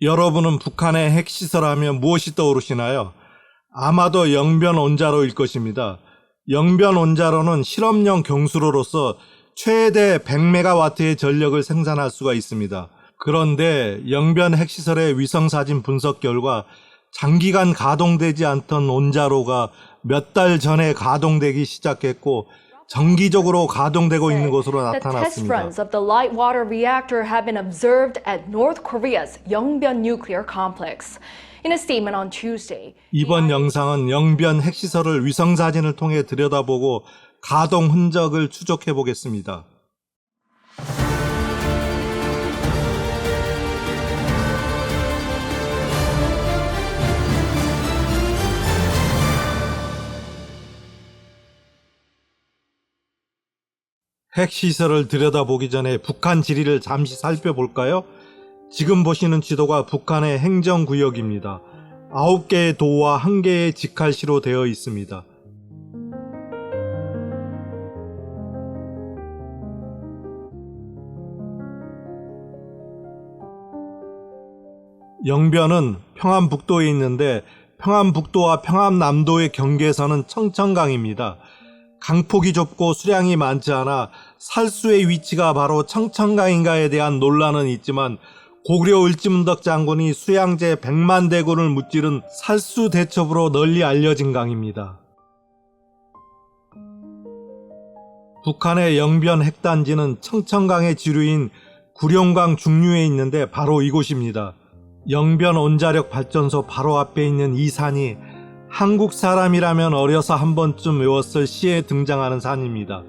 여러분은 북한의 핵시설 하면 무엇이 떠오르시나요? 아마도 영변 원자로일 것입니다. 영변 원자로는 실험용 경수로로서 최대 100메가와트의 전력을 생산할 수가 있습니다. 그런데 영변 핵시설의 위성사진 분석 결과 장기간 가동되지 않던 원자로가 몇 달 전에 가동되기 시작했고 정기적으로 가동되고 있는 것으로 The test 나타났습니다. runs of the light water reactor have been observed at North Korea's Yongbyon nuclear complex. In a statement on Tuesday, 이번 영상은 영변 핵시설을 위성 사진을 통해 들여다보고 가동 흔적을 추적해 보겠습니다. 핵시설을 들여다보기 전에 북한 지리를 잠시 살펴볼까요? 지금 보시는 지도가 북한의 행정구역입니다. 9개의 도와 1개의 직할시로 되어 있습니다. 영변은 평안북도에 있는데 평안북도와 평안남도의 경계선은 청천강입니다. 강폭이 좁고 수량이 많지 않아 살수의 위치가 바로 청천강인가에 대한 논란은 있지만 고구려 을지문덕 장군이 수양제 100만 대군을 무찌른 살수 대첩으로 널리 알려진 강입니다. 북한의 영변 핵단지는 청천강의 지류인 구룡강 중류에 있는데 바로 이곳입니다. 영변 원자력 발전소 바로 앞에 있는 이 산이 한국 사람이라면 어려서 한 번쯤 외웠을 시에 등장하는 산입니다.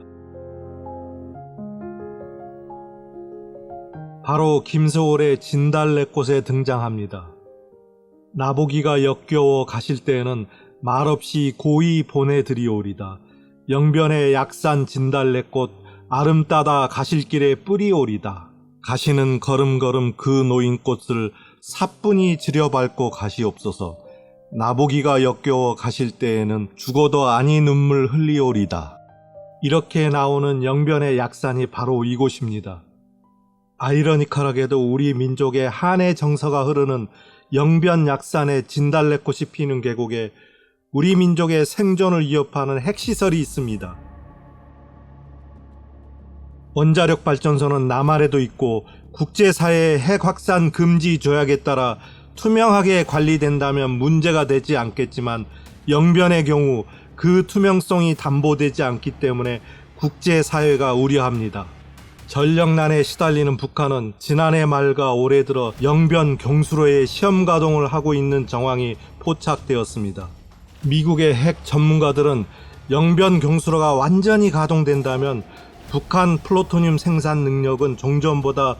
바로 김소월의 진달래꽃에 등장합니다. 나보기가 역겨워 가실 때에는 말없이 고이 보내드리오리다. 영변의 약산 진달래꽃 아름따다 가실 길에 뿌리오리다. 가시는 걸음걸음 그 노인꽃을 사뿐히 지려밟고 가시옵소서. 나보기가 역겨워 가실 때에는 죽어도 아니 눈물 흘리오리다. 이렇게 나오는 영변의 약산이 바로 이곳입니다. 아이러니컬하게도 우리 민족의 한의 정서가 흐르는 영변 약산의 진달래꽃이 피는 계곡에 우리 민족의 생존을 위협하는 핵시설이 있습니다. 원자력 발전소는 남한에도 있고 국제사회의 핵 확산 금지 조약에 따라 투명하게 관리된다면 문제가 되지 않겠지만 영변의 경우 그 투명성이 담보되지 않기 때문에 국제사회가 우려합니다. 전력난에 시달리는 북한은 지난해 말과 올해 들어 영변 경수로의 시험 가동을 하고 있는 정황이 포착되었습니다. 미국의 핵 전문가들은 영변 경수로가 완전히 가동된다면 북한 플루토늄 생산 능력은 종전보다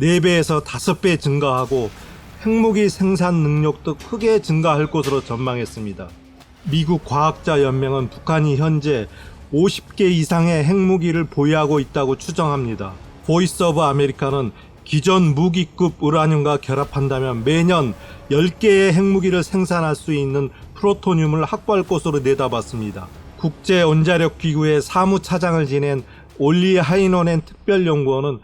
4배에서 5배 증가하고 핵무기 생산 능력도 크게 증가할 것으로 전망했습니다. 미국 과학자 연맹은 북한이 현재 50개 이상의 핵무기를 보유하고 있다고 추정합니다. 보이스 오브 아메리카는 기존 무기급 우라늄과 결합한다면 매년 10개의 핵무기를 생산할 수 있는 플루토늄을 확보할 것으로 내다봤습니다. 국제 원자력 기구의 사무차장을 지낸 올리 하이노넨 특별연구원은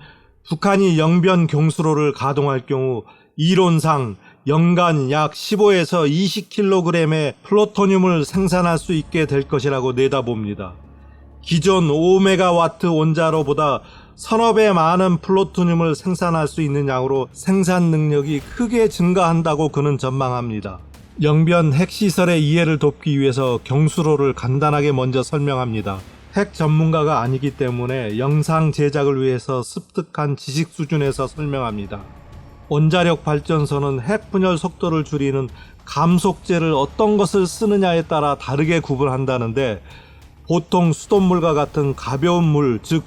북한이 영변 경수로를 가동할 경우 이론상 연간 약 15에서 20kg의 플루토늄을 생산할 수 있게 될 것이라고 내다봅니다. 기존 5메가와트 원자로보다 서너 배 많은 플루토늄을 생산할 수 있는 양으로 생산 능력이 크게 증가한다고 그는 전망합니다. 영변 핵시설의 이해를 돕기 위해서 경수로를 간단하게 먼저 설명합니다. 핵 전문가가 아니기 때문에 영상 제작을 위해서 습득한 지식 수준에서 설명합니다. 원자력 발전소는 핵 분열 속도를 줄이는 감속제를 어떤 것을 쓰느냐에 따라 다르게 구분한다는데 보통 수돗물과 같은 가벼운 물, 즉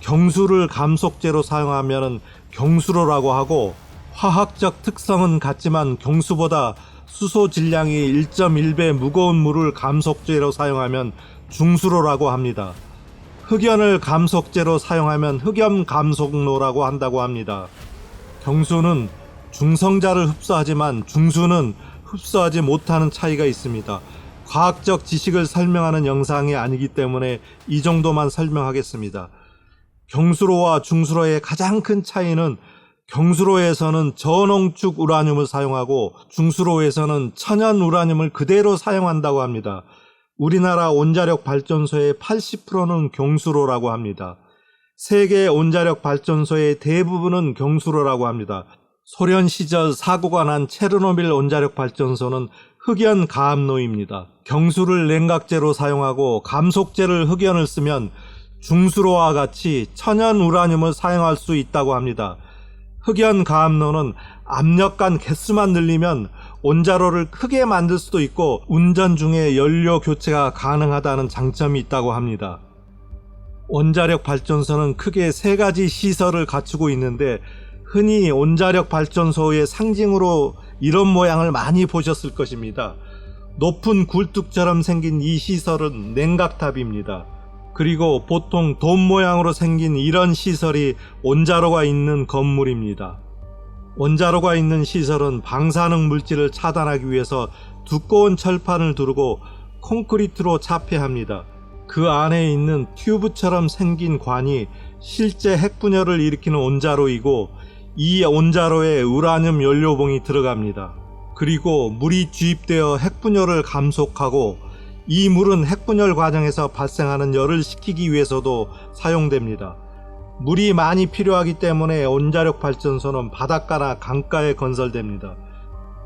경수를 감속제로 사용하면 경수로라고 하고 화학적 특성은 같지만 경수보다 수소 질량이 1.1배 무거운 물을 감속제로 사용하면 중수로라고 합니다. 흑연을 감속제로 사용하면 흑염 감속로라고 한다고 합니다. 경수는 중성자를 흡수하지만 중수는 흡수하지 못하는 차이가 있습니다. 과학적 지식을 설명하는 영상이 아니기 때문에 이 정도만 설명하겠습니다. 경수로와 중수로의 가장 큰 차이는 경수로에서는 저농축 우라늄을 사용하고 중수로에서는 천연 우라늄을 그대로 사용한다고 합니다. 우리나라 온자력 발전소의 80%는 경수로라고 합니다. 세계 온자력 발전소의 대부분은 경수로라고 합니다. 소련 시절 사고가 난 체르노빌 온자력 발전소는 흑연 가압로입니다. 경수를 냉각제로 사용하고 감속제를 흑연을 쓰면 중수로와 같이 천연 우라늄을 사용할 수 있다고 합니다. 흑연 가압로는 압력간 개수만 늘리면 온자로를 크게 만들 수도 있고 운전 중에 연료 교체가 가능하다는 장점이 있다고 합니다. 원자력 발전소는 크게 세 가지 시설을 갖추고 있는데 흔히 온자력 발전소의 상징으로 이런 모양을 많이 보셨을 것입니다. 높은 굴뚝처럼 생긴 이 시설은 냉각탑입니다. 그리고 보통 돔 모양으로 생긴 이런 시설이 온자로가 있는 건물입니다. 원자로가 있는 시설은 방사능 물질을 차단하기 위해서 두꺼운 철판을 두르고 콘크리트로 차폐합니다. 그 안에 있는 튜브처럼 생긴 관이 실제 핵분열을 일으키는 온자로이고 이 온자로에 우라늄 연료봉이 들어갑니다. 그리고 물이 주입되어 핵분열을 감속하고 이 물은 핵분열 과정에서 발생하는 열을 식히기 위해서도 사용됩니다. 물이 많이 필요하기 때문에 온자력 발전소는 바닷가나 강가에 건설됩니다.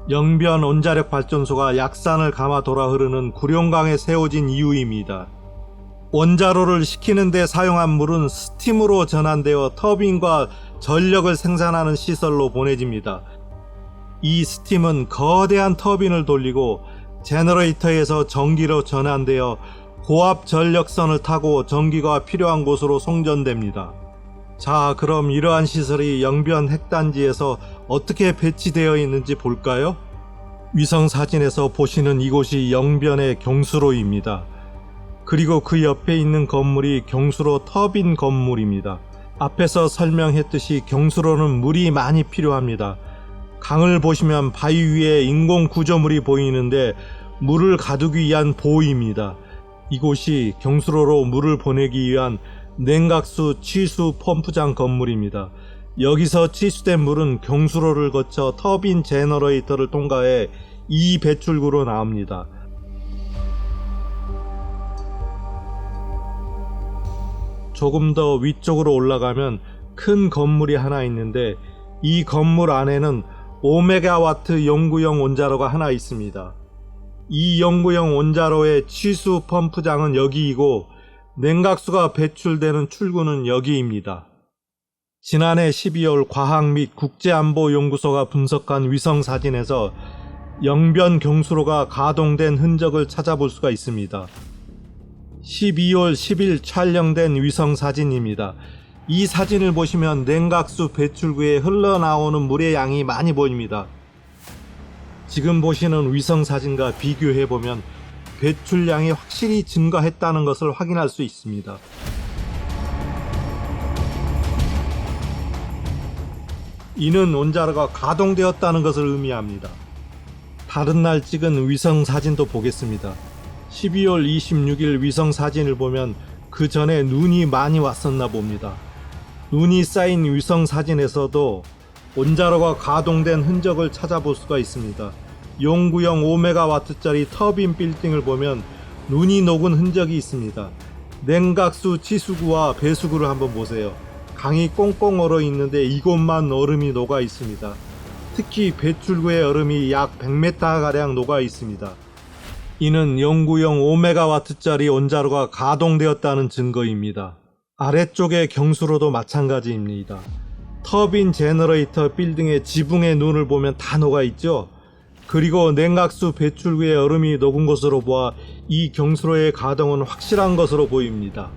영변 온자력 발전소가 약산을 감아 돌아 흐르는 구룡강에 세워진 이유입니다. 원자로를 식히는 데 사용한 물은 스팀으로 전환되어 터빈과 전력을 생산하는 시설로 보내집니다. 이 스팀은 거대한 터빈을 돌리고 제너레이터에서 전기로 전환되어 고압 전력선을 타고 전기가 필요한 곳으로 송전됩니다. 자, 그럼 이러한 시설이 영변 핵단지에서 어떻게 배치되어 있는지 볼까요? 위성 사진에서 보시는 이곳이 영변의 경수로입니다. 그리고 그 옆에 있는 건물이 경수로 터빈 건물입니다. 앞에서 설명했듯이 경수로는 물이 많이 필요합니다. 강을 보시면 바위 위에 인공 구조물이 보이는데 물을 가두기 위한 보입니다. 이곳이 경수로로 물을 보내기 위한 냉각수 취수 펌프장 건물입니다. 여기서 취수된 물은 경수로를 거쳐 터빈 제너레이터를 통과해 이 배출구로 나옵니다. 조금 더 위쪽으로 올라가면 큰 건물이 하나 있는데 이 건물 안에는 5메가와트 연구용 온자로가 하나 있습니다. 이 연구용 온자로의 취수 펌프장은 여기이고 냉각수가 배출되는 출구는 여기입니다. 지난해 12월 과학 및 국제안보연구소가 분석한 위성 사진에서 영변 경수로가 가동된 흔적을 찾아볼 수가 있습니다. 12월 10일 촬영된 위성 사진입니다. 이 사진을 보시면 냉각수 배출구에 흘러나오는 물의 양이 많이 보입니다. 지금 보시는 위성 사진과 비교해 보면 배출량이 확실히 증가했다는 것을 확인할 수 있습니다. 이는 온자로가 가동되었다는 것을 의미합니다. 다른 날 찍은 위성 사진도 보겠습니다. 12월 26일 위성 사진을 보면 그 전에 눈이 많이 왔었나 봅니다. 눈이 쌓인 위성 사진에서도 온자로가 가동된 흔적을 찾아볼 수가 있습니다. 용구형 5메가와트짜리 터빈 빌딩을 보면 눈이 녹은 흔적이 있습니다. 냉각수 치수구와 배수구를 한번 보세요. 강이 꽁꽁 얼어 있는데 이곳만 얼음이 녹아 있습니다. 특히 배출구의 얼음이 약 100m가량 녹아 있습니다. 이는 영구형 5메가와트짜리 온자로가 가동되었다는 증거입니다. 아래쪽의 경수로도 마찬가지입니다. 터빈 제너레이터 빌딩의 지붕의 눈을 보면 다 녹아 있죠. 그리고 냉각수 배출구의 얼음이 녹은 것으로 보아 이 경수로의 가동은 확실한 것으로 보입니다.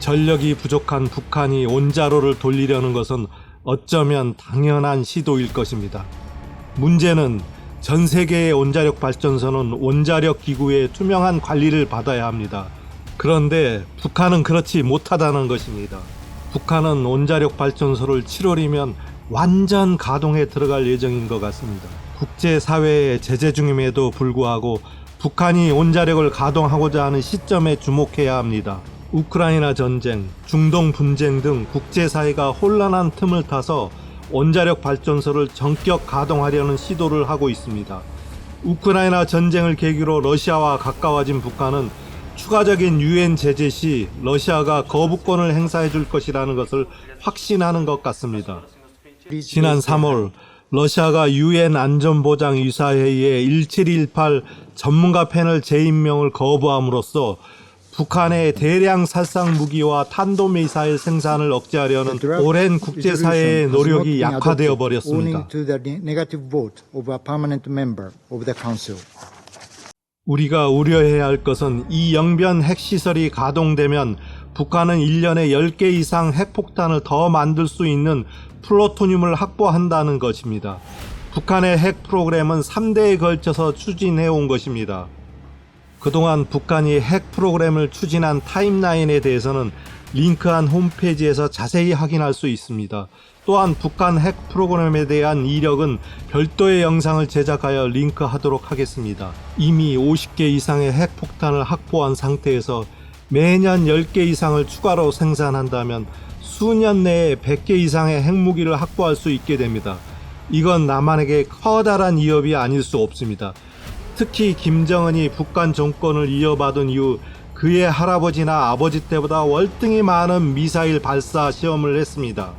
전력이 부족한 북한이 온자로를 돌리려는 것은 어쩌면 당연한 시도일 것입니다. 문제는 전 세계의 온자력 발전소는 원자력 기구의 투명한 관리를 받아야 합니다. 그런데 북한은 그렇지 못하다는 것입니다. 북한은 온자력 발전소를 7월이면 완전 가동에 들어갈 예정인 것 같습니다. 국제사회의 제재 중임에도 불구하고 북한이 온자력을 가동하고자 하는 시점에 주목해야 합니다. 우크라이나 전쟁, 중동 분쟁 등 국제사회가 혼란한 틈을 타서 원자력 발전소를 전격 가동하려는 시도를 하고 있습니다. 우크라이나 전쟁을 계기로 러시아와 가까워진 북한은 추가적인 유엔 제재 시 러시아가 거부권을 행사해 줄 것이라는 것을 확신하는 것 같습니다. 지난 3월 러시아가 유엔 안전보장 이사회의에 1718 전문가 패널 재임명을 거부함으로써 북한의 대량 살상 무기와 탄도 미사일 생산을 억제하려는 오랜 국제 사회의 노력이 약화되어 버렸습니다. 우리가 우려해야 할 것은 이 영변 핵시설이 가동되면 북한은 1년에 10개 이상 핵폭탄을 더 만들 수 있는 플루토늄을 확보한다는 것입니다. 북한의 핵 프로그램은 3대에 걸쳐서 추진해 온 것입니다. 그동안 북한이 핵 프로그램을 추진한 타임라인에 대해서는 링크한 홈페이지에서 자세히 확인할 수 있습니다. 또한 북한 핵 프로그램에 대한 이력은 별도의 영상을 제작하여 링크하도록 하겠습니다. 이미 50개 이상의 핵폭탄을 확보한 상태에서 매년 10개 이상을 추가로 생산한다면 수년 내에 100개 이상의 핵무기를 확보할 수 있게 됩니다. 이건 남한에게 커다란 위협이 아닐 수 없습니다. 특히 김정은이 북한 정권을 이어받은 이후 그의 할아버지나 아버지 때보다 월등히 많은 미사일 발사 시험을 했습니다.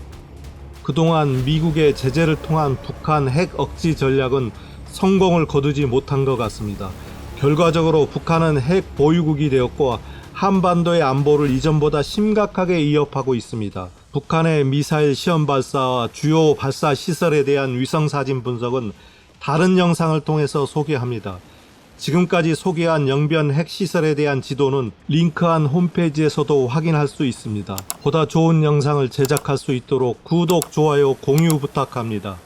그동안 미국의 제재를 통한 북한 핵 억지 전략은 성공을 거두지 못한 것 같습니다. 결과적으로 북한은 핵 보유국이 되었고 한반도의 안보를 이전보다 심각하게 위협하고 있습니다. 북한의 미사일 시험 발사와 주요 발사 시설에 대한 위성 사진 분석은 다른 영상을 통해서 소개합니다. 지금까지 소개한 영변 핵시설에 대한 지도는 링크한 홈페이지에서도 확인할 수 있습니다. 보다 좋은 영상을 제작할 수 있도록 구독, 좋아요, 공유 부탁합니다.